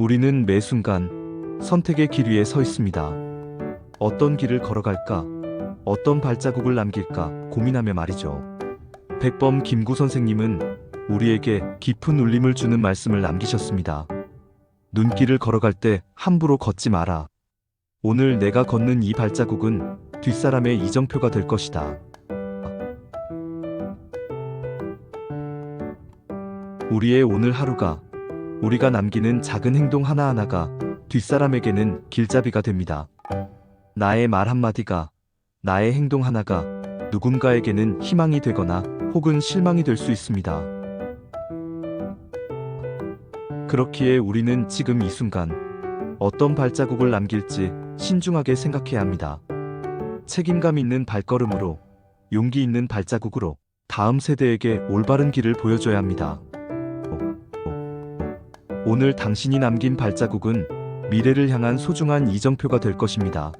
우리는 매 순간 선택의 길 위에 서 있습니다. 어떤 길을 걸어갈까? 어떤 발자국을 남길까 고민하며 말이죠. 백범 김구 선생님은 우리에게 깊은 울림을 주는 말씀을 남기셨습니다. 눈길을 걸어갈 때 함부로 걷지 마라. 오늘 내가 걷는 이 발자국은 뒷사람의 이정표가 될 것이다. 우리의 오늘 하루가 우리가 남기는 작은 행동 하나하나가 뒷사람에게는 길잡이가 됩니다. 나의 말 한마디가 나의 행동 하나가 누군가에게는 희망이 되거나 혹은 실망이 될 수 있습니다. 그렇기에 우리는 지금 이 순간 어떤 발자국을 남길지 신중하게 생각해야 합니다. 책임감 있는 발걸음으로 용기 있는 발자국으로 다음 세대에게 올바른 길을 보여줘야 합니다. 오늘 당신이 남긴 발자국은 미래를 향한 소중한 이정표가 될 것입니다.